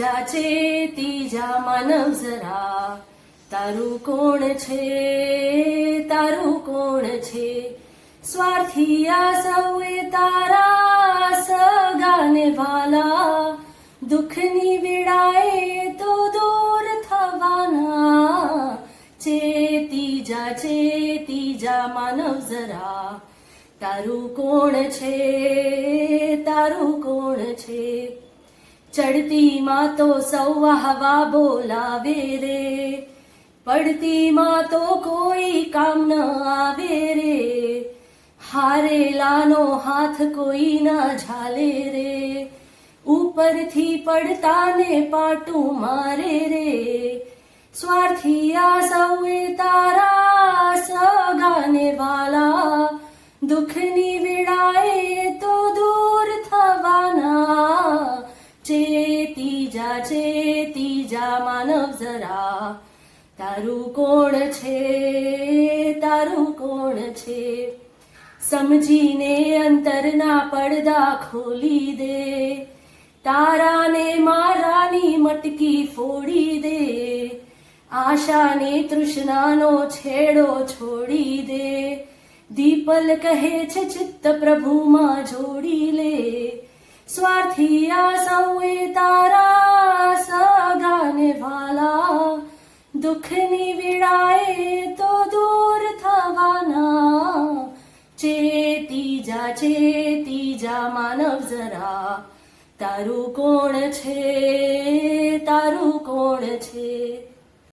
જા છે જા માનવ જરા. તારું કોણ છે? તારું કોણ છે? સ્વાર્થી આ સૌએ તારા સગાને વાલા. દુઃખની વેળાએ તો દૂર થવાના. છે જા છે જા માનવ જરા. તારું કોણ છે? તારું કોણ છે? ચડતી માં તો સૌ હવા બોલાવે રે. પડતી માં તો કોઈ કામ ન આવે રે. હારેલાનો હાથ કોઈ ના ઝાલે રે. ઉપરથી પડતાને પાટું મારે રે. સ્વાર્થી આ સૌએ તારા સગાને વાલા. દુઃખની વિડાએ ચેતી છે ત્રીજા માનવ જરા. તારું કોણ છે? તારું કોણ છે? સમજીને અંતરના પડદા ખોલી દે. તારાને મારાની મટકી ફોડી દે. આશાને તૃષ્ણાનો છેડો છોડી દે. દીપલ કહે છે, ચિત્ત પ્રભુમાં જોડી લે. સ્વાર્થી આ સૌએ તારા દુઃખની વિડાએ તો દૂર થવાના ચેતી જા ચેતી જા માનવ જરા તારું કોણ છે તારું કોણ છે